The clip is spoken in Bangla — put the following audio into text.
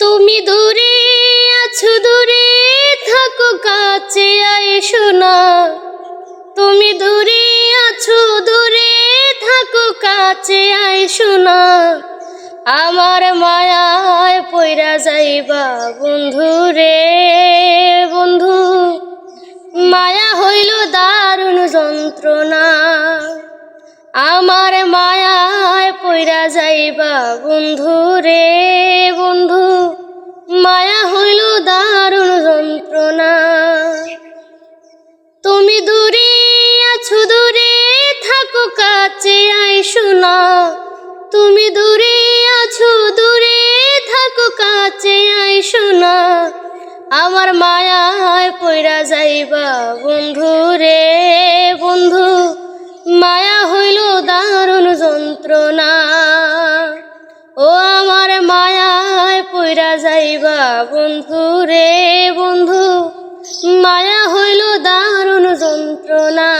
তুমি দূরে আছো, দূরে থাকো, কাছে আইসো না। তুমি দূরে আছো, দূরে থাকো, কাছে আইসো না। আমার মায়ায় পইরা যাইবা, বন্ধু রে, বন্ধু। মায়া হইল দারুণ যন্ত্রণা। আমার মায়ায় পইরা যাইবা, বন্ধু রে, বন্ধু। কাছে আইসো না তুমি দূরে আছো, দূরে থাকো, কাছে আইসো না আমার মায়ায় পইরা যাইবা বন্ধু রে বন্ধু। মায়া হইল দারুণ যন্ত্রণা। ও আমার মায়ায় পইরা যাইবা বন্ধু রে বন্ধু। মায়া হইল দারুণ যন্ত্রণা।